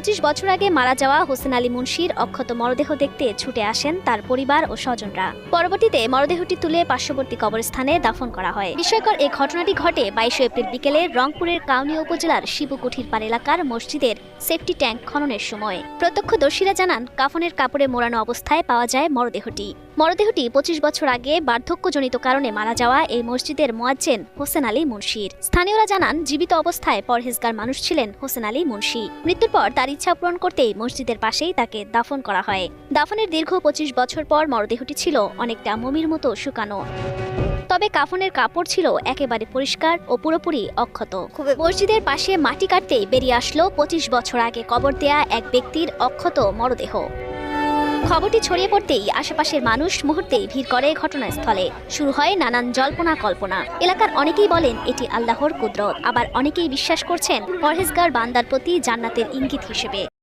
পঁচিশ বছর আগে মারা যাওয়া হোসেন আলী মুন্সির অক্ষত মরদেহ দেখতে ছুটে আসেন তার পরিবার ও স্বজনরা। পরবর্তীতে মরদেহটি তুলে পার্শ্ববর্তী কবরস্থানে দাফন করা হয়। বিস্ময়কর এই ঘটনাটি ঘটে বাইশে এপ্রিল বিকেলে রংপুরের কাউনিয়া উপজেলার শিবকুঠির পার এলাকার মসজিদের সেফটি ট্যাঙ্ক খননের সময়। প্রত্যক্ষদর্শীরা জানান, কাফনের কাপড়ে মোড়ানো অবস্থায় পাওয়া যায় মরদেহটি। মরদেহটি পঁচিশ বছর আগে বার্ধক্যজনিত কারণে মারা যাওয়া এই মসজিদের মোয়াজ্জেন হোসেন আলী মুন্সির। স্থানীয়রা জানান, জীবিত অবস্থায় পরহেজগার মানুষ ছিলেন হোসেন আলী মুন্সি। মৃত্যুর পর তার ইচ্ছা পূরণ করতেই মসজিদের পাশেই তাকে দাফন করা হয়। দাফনের দীর্ঘ পঁচিশ বছর পর মরদেহটি ছিল অনেকটা মমির মতো শুকানো। তবে কাফনের কাপড় ছিল একেবারে পরিষ্কার ও পুরোপুরি অক্ষত। মসজিদের পাশে মাটি কাটতেই বেরিয়ে আসলো পঁচিশ বছর আগে কবর দেয়া এক ব্যক্তির অক্ষত মরদেহ। খবরটি ছড়িয়ে পড়তেই আশেপাশের মানুষ মুহূর্তেই ভিড় করে ঘটনাস্থলে। শুরু হয় নানান জল্পনা কল্পনা। এলাকার অনেকেই বলেন, এটি আল্লাহর কুদরত। আবার অনেকেই বিশ্বাস করছেন, পরহেজগার বান্দার প্রতি জান্নাতের ইঙ্গিত হিসেবে।